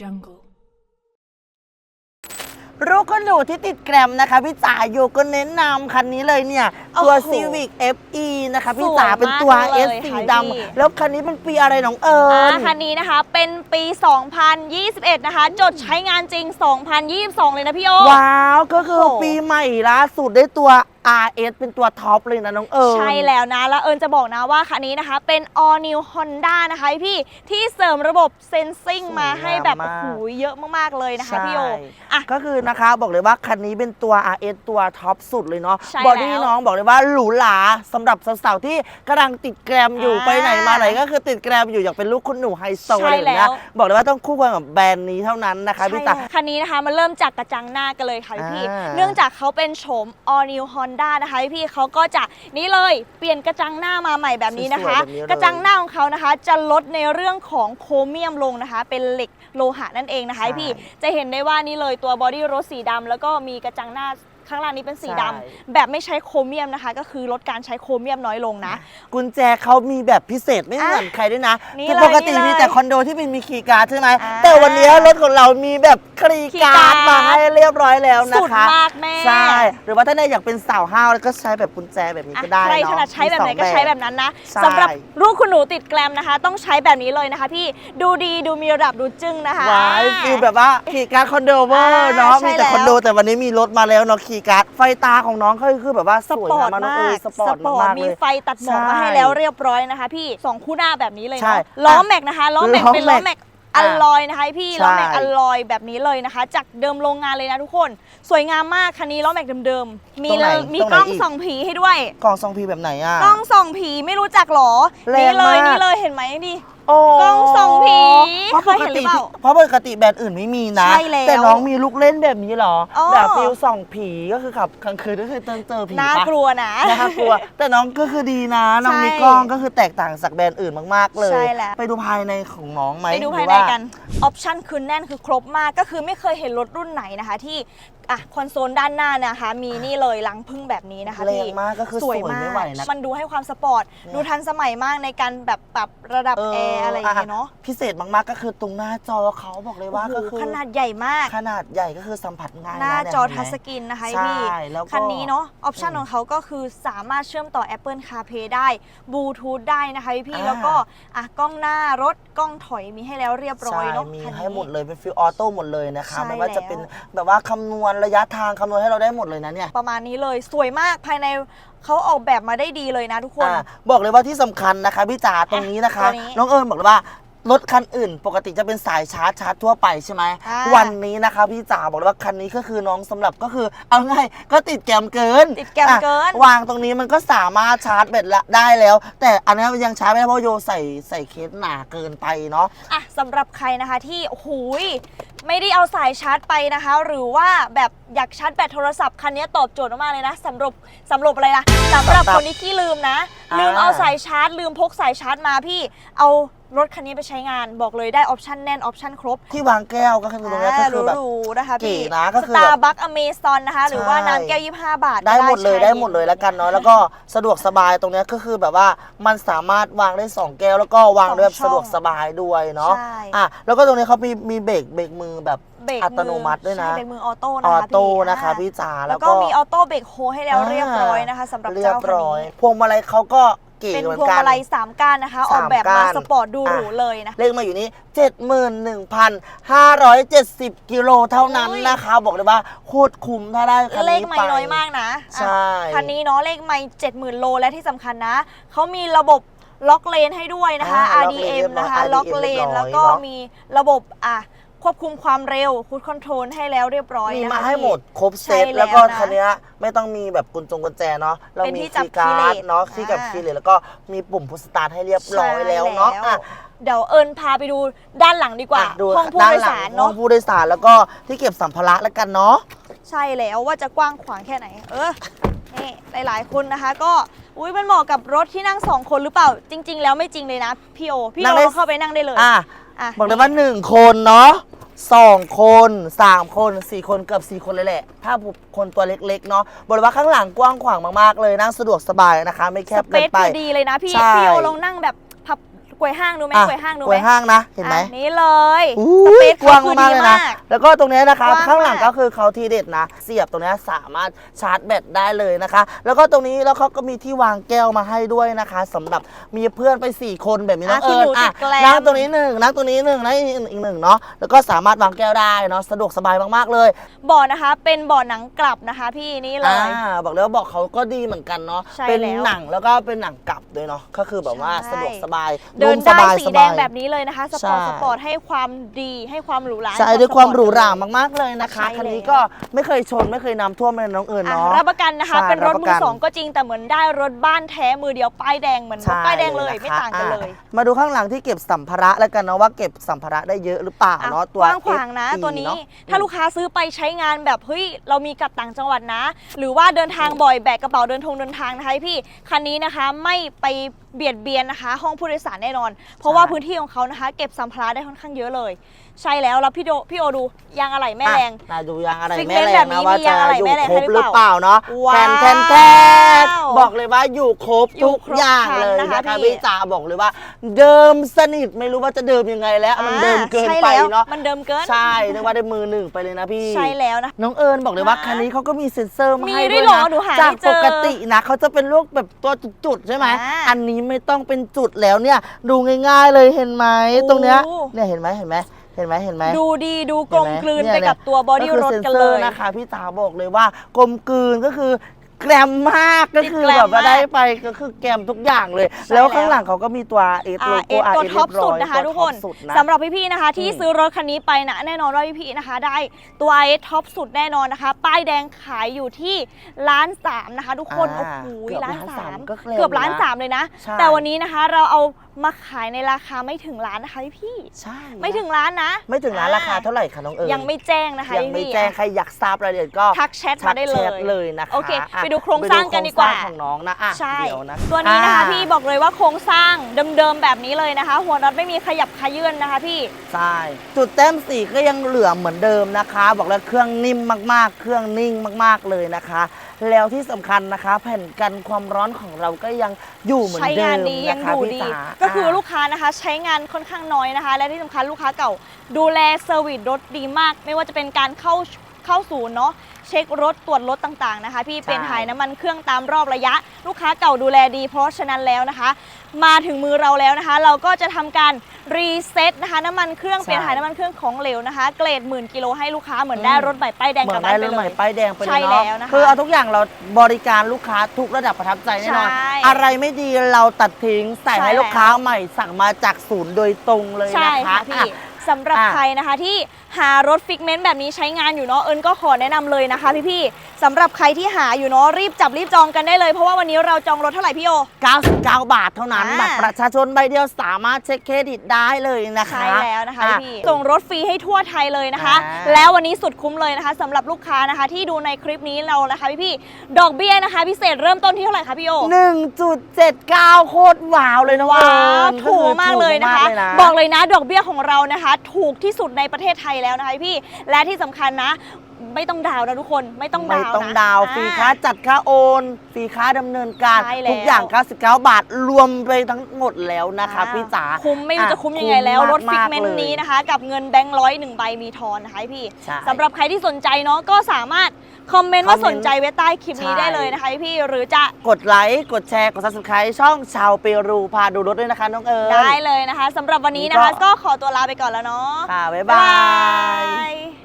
jungle. รู้ก็หนูที่ติดแกรมนะคะ พี่จ๋าอยู่ก็เน้นนำคันนี้เลยเนี่ย ตัว โอ้โห Civic FE นะคะ พี่สวยจ๋าเป็นตัวมากเลย S สีค่ะดพี่ำแล้วคันนี้เป็นปีอะไรน้องเอิอ่าญ คันนี้นะคะเป็นปี 2021 นะคะ จดใช้งานจริง 2022 เลยนะพี่โอ ว้าว ก็คือโอ้โหปีใหม่ล่าสุดได้ตัว RS เป็นตัวท็อปเลยนะน้องเอิญ ใช่แล้วนะ แล้วเอิญจะบอกนะว่าคันนี้นะคะ เป็น all new Honda นะคะพี่ที่เสริมระบบเซนซิงสวยมาให้แบบงามมากโอ้โหเยอะมากๆเลยนะคะใช่พี่โออะก็คือนะคะบอกเลยว่าคันนี้เป็นตัว RS ตัวท็อปสุดเลยเนาะใช่บอดี้แล้วน้องบอกเลยว่าหรูหราสำหรับสาวๆที่กำลังติดแกรมอยู่อ่าไปไหนมาไหนก็คือติดแกรมอยู่อยากเป็นลูกคุณหนูไฮโซใช่อะไรอย่างเงี้ยแล้วบอกเลยว่าต้องคู่กันกับแบรนด์นี้เท่านั้นนะคะพี่ใช่ตาแล้วคันนี้นะคะมาเริ่มจากกระจังหน้ากันเลยค่ะพี่อ่าเนื่องจากเขาเป็นโฉม all new Honda นะคะพี่เขาก็จะนี่เลยเปลี่ยนกระจังหน้ามาใหม่แบบนี้นะคะ สวยๆแบบนี้เลย กระจังหน้าของเขานะคะ จะลดในเรื่องของโครเมียมลงนะคะ เป็นเหล็กโลหะนั่นเองนะคะใช่พี่จะเห็นได้ว่านี่เลยตัวบอดี้รถสีดำแล้วก็มีกระจังหน้า ข้างล่างนี้เป็นสีดำใช่ แบบไม่ใช้โครเมียมนะคะ ก็คือลดการใช้โครเมียมน้อยลงนะ กุญแจเขามีแบบพิเศษไม่เหมือนใครด้วยนะนี่คือเลยปกตินี่เลยมีแต่คอนโดที่เป็นมีคีย์การ์ดใช่ไหมอ่าแต่วันนี้รถของเรามีแบบคลีคีย์การ์การ์ดดมาให้เรียบร้อยแล้วนะสุดคะมากแม่ ใช่หรือว่าถ้าเนี่ยอยากเป็นสาวห้าวแล้วก็ใช้แบบกุญแจแบบนี้อะก็ได้ใครเนาะถนัดใช้แบบไหนมีสอง ก็ใช้แบบนั้นนะใช่ สำหรับลูกคุณหนูติดแกลมนะคะ ต้องใช้แบบนี้เลยนะคะพี่ดูดีดูมีระดับดูจึ้งนะคะว้ายฟีลแบบว่าคีย์การ์ดคอนโดเวอร์อ่าเนาะใช่มีแต่แล้ว คอนโดแต่วันนี้มีรถมาแล้วเนาะคีย์การ์ดไฟตาของน้องก็คือแบบว่าสสวยปอร์ตงามมากน้องมาเอยกสปอร์ตมากๆมีเลย ไฟตัดหมอกมาใช่ให้แล้วเรียบร้อยนะคะ พี่สองคู่หน้าแบบนี้เลยใช่เนาะล้อแม็กนะคะล้อแม็กล้อเป็นล้อแม็แม็กกอลลอยนะคะพี่ใช่ ล้อแม็กอลลอยแบบนี้เลยนะคะ จากเดิมโรงงานเลยนะทุกคน สวยงามมากคันนี้ล้อแม็กเดิมๆมีตรงไหนมีตรงไหนกล้องอีกส่องผีให้ด้วย กล่องซองพีแบบไหนอะ กล้องส่องผีไม่รู้จักหรอแรงนี่เลยมาก นี่เลยเห็นไหมดิ โอ้กล้องส่องผีเพราะปกติเคยเห็นหรือเปล่า เพราะปกติแบรนด์อื่นไม่มีนะ ใช่แล้วแต่น้องมีลูกเล่นแบบนี้เหรอ อ๋อ แบบฟิลส่องผีก็คือขับกลางคืนก็คือเจอเจอผีน่าปะ กลัวนะ น่ากลัว แต่น้องก็คือดีนะ น้องใช่มีกล้องก็คือแตกต่างจากแบรนด์อื่นมากๆ เลย ใช่แล้ว ไปดูภายในของน้องไหมไปดูหภารืยอในว่ากัน ออปชันคือแน่นคือครบมากก็คือไม่เคยเห็นรถรุ่นไหนนะคะ ที่ อะคอนโซลด้านหน้านะคะ มีนี่เลยลังพึ่งแบบนี้นะคะแรพี่งมากก็คือสวยไม่ไหวนะ มันดูให้ความสปอร์ต เนี่ย ดูทันสมัยมากในการแบบปรับระดับแอร์อะไรอย่างเงี้ยเนาะพิเศษมากๆก็คือตรงหน้าจอเขาบอกเลยว่าโอ้ก็โหคือขนาดใหญ่มาก ขนาดใหญ่ก็คือสัมผัสง่ายหน้าะเยจอเห็นไหมทัชสกรีนนะคะใช่พี่ แล้วก็ คันนี้เนาะออปชันของเขาก็คือสามารถเชื่อมต่อ Apple CarPlay ได้บลูทูธได้นะคะพี่อ่า แล้วก็อะกล้องหน้ารถกล้องถอยมีให้แล้วเรียบร้อยใช่เนาะมีคันนี้ ให้หมดเลยเป็นฟิลออโต้หมดเลยนะคะใช่ไม่ว่าจะแล้วเป็นแบบว่าคำนวณระยะทางคำนวณให้เราได้หมดเลยนะเนี่ยประมาณนี้เลยสวยมากภายในเขาออกแบบมาได้ดีเลยนะทุกคน อ่าบอกเลยว่าที่สำคัญนะคะพี่จ๋าตรงนี้นะคะ ตัวนี้น้องเอิญบอกเลยว่ารถคันอื่น ปกติจะเป็นสายชาร์จชาร์จทั่วไปใช่ไหมอ่า วันนี้นะคะพี่จ๋าบอกเลยว่าคันนี้ก็คือน้องสำหรับก็คือ เอาง่ายก็ติดแกมเกิน ติดแกมเกิน อะวางตรงนี้มันก็สามารถชาร์จแบตละได้แล้ว แต่อันนี้มันยังชาร์จไม่ได้เพราะโยใส่ใส่เคสหนาเกินไปเนาะ อะสำหรับใครนะคะที่โอ้โหย ไม่ได้เอาสายชาร์จไปนะคะ หรือว่าแบบอยากชาร์จแบตโทรศัพท์คันนี้ตอบโจทย์มากๆเลยนะสำหรับสำหรับอะไรนะสำหรับสำหรับคนที่ขี้ลืมนะอ่าลืมเอาสายชาร์จ ลืมพกสายชาร์จมาพี่เอา รถคันนี้ไปใช้งานบอกเลยได้ออปชันแน่นออปชันครบที่วางแก้วก็คือตรงนี้ก็คือแบบ หรูๆนะคะพี่เก๋นะก็คือสแบบ ตาร์บัคอเมซอนนะคะ หรือว่าใช่น้ำแก้ว 25 บาทได้หมดเลยใช่ได้หมดเลยแล้วกันเนาะแล้วก็สะดวกสบายตรงเนี้ยก็คือแบบว่ามันสามารถวางได้2แก้วแล้วก็วางได้แบบสะดวกสบายด้วยเนาะใช่ อะแล้วก็ตรงนี้เขามีมีเบรกเบรกมือแบบเบรกอัตโนมัติด้วยนะ ใช่เบรกมือออโต้อนะอคะโต้พี่นะคะอ่าพี่จ๋าแล้แล้ววก็ก็มีออโต้เบรกโฮให้แล้วเรียบร้อยนะคะสำหรับเรียเจ้าบคันร้อยนี้ พวงมาลัยเขาก็เก๋เป็นเหมือพวงนกัน มาลัย3ก้านนะคะอสาอกมแบบมาก้านสปอร์ตดูหรูอะ เลยนะ เลขมาอยู่นี้ 71,570 กิโลเท่านั้นอุ้ย นะคะ บอกเลยว่าโคตรคุ้มถ้าได้คันเลนี้ขไปไม่น้อยมากนะใช่ อะคันนี้เนาะเลขไม่70,000โลและที่สำคัญนะ เขามีระบบล็อกเลนให้ด้วยนะคะ อ่าล็อกเลน RDM นะคะเรียบร้อยล็อกเลน RDM แล้วก็เรียบร้อยเนอะมีระบบอะ ควบคุมความเร็วคูดคอนโทรลให้แล้วเรียบร้อยมีนะคะมาให้พี่ หมดครบเซตใช่แล้วแล้วก็นะคันเนี้ยไม่ต้องมีแบบกุญจงกุญแจเนาะเราเป็นมีที่จับคีย์การ์คีย์เลดสเนาะที่กับอ่า คีย์เลสแล้วก็มีปุ่มพุชสตาร์ทให้เรียบร้อยแล้วเนาะใช่อะเดี๋ยวเอิญพาไปดูด้านหลังดีกว่าอะดูห้องผู้ด้านโดยหลัสารงห้อเนาะงผู้โดยสารแล้วก็ที่เก็บสัมภาระแล้วกันเนาะ ใช่แล้วว่าจะกว้างขวางแค่ไหน เออนี่หลาย ๆ คนนะคะ ก็อุ้ยมันเหมาะกับรถที่นั่งสองคนหรือเปล่า จริง ๆ แล้วไม่จริงเลยนะพี่โอพี่นั่โองได้ เข้าไปนั่งได้เลยอะอะ บอกเลยว่าหนึ่งคนเนาะ สองคนสามคนสี่คนเกือบสี่คนเลยแหละ ถ้าคนตัวเล็กๆเนาะบอกเลยว่าข้างหลังกว้างขวางมากๆเลยนั่งสะดวกสบายนะคะ ไม่แคสบเปเกินซไปคือดีเลยนะพี่ใช่ พี่โอลองนั่งแบบพับ กล้วยห้างดูไหมอะกล้วยห้างดูไหกมล้วยห้างนะ เห็นไหมอะนี้เลยอู้สเปยซกว้างเขาคือมากดีเลยนะ มาก แล้วก็ตรงเนี้ยนะคะกว้างข้างหลังมากก็คือเขาทีเด็ดนะ เสียบตรงเนี้ยสามารถชาร์จแบตได้เลยนะคะ แล้วก็ตรงนี้แล้วเขาก็มีที่วางแก้วมาให้ด้วยนะคะสำหรับมีเพื่อนไป4คนแบบนี้น้องอะคุณเอิญหนูอะติดแกลม นั่งตรงนี้หนึ่งนั่งตรงนี้หนึ่งนั่งอีกหนึ่งเนาะแล้วก็สามารถวางแก้วได้เนาะสะดวกสบายมากๆเลย บ่อนะคะ เป็นบ่อหนังกลับนะคะพี่นี่เลย อ่าบอกเลยว่าบอกเขาก็ดีเหมือนกันเนาะใช่เป็นแล้วหนังแล้วก็เป็นหนังกลับด้วยเนาะก็คือแบบว่าใช่ สะดวกสบายเดินมได้บายสีสแดบางย แบบนี้เลยนะคะ สปอร์ตใช่ สปอร์ตให้ความดีให้ความหรูหราใช่ให้ด้วยความสปหอรูตหรามากๆเลยนะคะใช่คันนี้แล้วก็ไม่เคยชนไม่เคยน้ำท่วมเลยน้องเอิญอะเนาะ รับประกันนะคะ ใช่เป็นรถรับประมืกัอน สองก็จริงแต่เหมือนได้รถบ้านแท้มือเดียวป้ายแดงเหมือนรถใช่ป้ายแดงเลยนะคะไม่ต่างกันเลย อะมาดูข้างหลังที่เก็บสัมภาระแล้วกันเนาะว่าเก็บสัมภาระได้เยอะหรือเปล่าอะเนาะตัว กว้างขวางนะ SE ตัวนี้เอะ ถ้าลูกค้าซื้อไปใช้งานแบบเฮ้ยเรามีกลับต่างจังหวัดนะ หรือว่าเดินทางบ่อยแบกกระเป๋าเดินทงเดินทางนะคะพี่คันนี้นะคะไม่ไปเบียดเบียนนะคะ ห้องผู้โดยสารแน่นอน เพราะว่าพื้นที่ของเขานะคะ เก็บสัมภาระได้ค่อนข้างเยอะเลย ใช่แล้วแล้วพี่โดพี่โอดูยางอะไหล่แม่แรง อะดูยางอะไรฟิกแม่เมนต์แรแบงบนี้นะว่ามีจะยางอะไรอยู่แม่แรงครบให้หหรืรืออเปเปล่าล่าเนาะว้าวแทนแทนแทนบอกเลยว่าอยู่ครบอยู่ทุกครบอย่างครันเลยนะคะนะคะพี่ พี่จ๋าบอกเลยว่า เดิมสนิทไม่รู้ว่าจะเดิมยังไงแล้ว มันเดิมเกินใช่ไปแล้วเนาะมันเดิมเกินใช่เรียกว่าได้มือหนึ่งไปเลยนะพี่ ใช่แล้วนะ น้องเอิญบอกเลยว่าฮะคันนี้เขาก็มีเซ็นเซอร์มามีให้ด้ด้ววยยเหรอนะหนูหาจากไม่เจอปกตินะเขาจะเป็นลูกแบบตัวจุดๆใช่ไหมอ่าอันนี้ไม่ต้องเป็นจุดแล้วเนี่ย ดูง่าย ๆเลยเห็นไหมโอ้ตรงเนี้ยเนี่ยเห็นไหมเห็นไหม เห็นไหมเห็นไหม ดูดีดูกลมเห็นไหกลืนเยไปกับเยตัวบอดี้คืรถซ็กันซเลอร์ยนะคะพี่จ๋าบอกเลยว่ากลมกลืนก็คือ แกรมมากก็คือติดแกรมแบบว่าาก ได้ไปก็คือแกรมทุกอย่างเลย ใช่แล้วแล้วข้างหลังเขาก็มีตัวเอสโล RS โก้ตัว RS ท็อปเรียบร้สุดอยนะคะตัวทุกท็คอปนสุดนะ สำหรับพี่ๆนะคะที่อืม ซื้อรถคันนี้ไปนะแน่นอนว่าพี่ๆนะคะ ได้ตัว RS ท็อปสุดแน่นอนนะคะ ป้ายแดงขายอยู่ที่ล้านสามนะคะ ทุกคนอ่าโอ้โหเกือบล้านล้านสาสามมก็แรงเกือบล้านนะสามเลยนะ ใช่แต่วันนี้นะคะเราเอามาขายในราคาไม่ถึงล้านนะคะพี่ใช่ๆไม่ถึงล้านนะไม่ถึงร้านอ่ราคาเท่าไหร่คะน้องเอิญยังไม่แจ้งนะคะยังไม่พี่ๆแจ้งใครอยากทราบรายละเอียดก็ทักแชทมาได้เลยทักแชทเลยนะคะโอเคะไปดูโครงสร้างกันดีกว่าไปโครงสร้งของน้องนะอะใช่เดี๋ยวนะตัวนี้นะคะอ่า พี่บอกเลยว่าโครงสร้างเดิมๆแบบนี้เลยนะคะ หัวน็อตไม่มีขยับขยื่นนะคะพี่ ใช่ จุดแต้มสีก็ยังเหลือเหมือนเดิมนะคะ บอกแล้วเครื่องนิ่มมากๆ เครื่องนิ่งมากๆเลยนะคะ แล้วที่สำคัญนะคะ แผ่นกันความร้อนของเราก็ยังอยู่เหมือนใช้เดิงานมดียันะงคะดูพี่ดี จ๋าก็คืออะลูกค้านะคะใช้งานค่อนข้างน้อยนะคะ และที่สำคัญลูกค้าเก่าดูแลเซอร์วิสรถดีมาก ไม่ว่าจะเป็นการเข้าเข้าศูนย์เนาะ เช็ครถตรวจรถต่างๆนะคะพี่เป็นถ่ายน้ำมันเครื่องตามรอบระยะ ลูกค้าเก่าดูแลดี เพราะฉะนั้นแล้วนะคะ มาถึงมือเราแล้วนะคะ เราก็จะทำการรีเซ็ตนะคะน้ำมันเครื่องใช่เปลี่ยนถ่ายน้ำมันเครื่องของเหลวนะคะ เกรดหมื่นกิโลให้ลูกค้าเหมือนได้อืมรถใหม่ป้ายแดงเหมืกอลับนบ้าได้นไปรถเลใหม่ยป้ายแดงไปเลยใช่เนาะแล้วนะคะคือเอาทุกอย่างเราบริการลูกค้าทุกระดับประทับใจแน่นอนใช่อะไรไม่ดีเราตัดทิ้งใส่ใช่ให้ลูกแล้วค้าใหม่สั่งมาจากศูนย์โดยตรงเลยใช่นะคะค่ะพี่อะ สำหรับอะ ใครนะคะที่หารถฟิกเมนต์แบบนี้ใช้งานอยู่เนาะเอิญก็ขอแนะนำเลยนะคะพี่ๆสำหรับใครที่หาอยู่เนาะรีบจับรีบจองกันได้เลย เพราะว่าวันนี้เราจองรถเท่าไหร่พี่โอ 99 บาทเท่านั้นอ่า บัตรประชาชนใบเดียวสามารถเช็คเครดิตได้เลยนะคะ ใช่แล้วนะคะอ่พี่ส่งรถฟรีให้ทั่วไทยเลยนะคะ อ่า แล้ววันนี้สุดคุ้มเลยนะคะสำหรับลูกค้านะคะ ที่ดูในคลิปนี้เรานะคะพี่ๆดอกเบี้ยนะคะ พิเศษเริ่มต้นที่เท่าไหร่คะพี่โอ 1.79 โคตรว้าวเลยนะว้าเอิวญถูกมากเลยนะคะถูกมากเลยนะบอกเลยนะดอกเบี้ยของเรานะคะถูกที่สุดในประเทศไทยแล้วนะคะพี่ และที่สำคัญนะ ไม่ต้องดาวน์นะทุกคนไม่ต้องไม่ดาวน์ต้องนะดาวน์อ่ฟรีค่าจัดค่าโอนฟรีค่าดำเนินการใช่แล้วทุกอย่าง99บาทรวมไปทั้งหมดแล้วนะคะอ่าพี่จ๋า คุ้มไม่รู้อะจะคุ้มยังไงแล้วคุ้มรถฟิกเมนมากๆต์นี้เลยนะคะ กับเงินแบงค์ร้อยหนึ่งใบมีทอนนะคะพี่ใช่ สำหรับใครที่สนใจเนาะก็สามารถคอมเมนต์ว่าคอมเมสนต์นใจไว้ใต้คลิปนี้ใช่ ได้เลยนะคะพี่หรือจะกดไลค์กดแชร์กด subscribe ช่องชาวเปรูพาดูรถด้วยนะคะน้องเอิญ ได้เลยนะคะสำหรับวันนี้นะคะ นี่ก็ ก็ขอตัวลาไปก่อนแล้วเนาะค่ะ บ๊ายบายย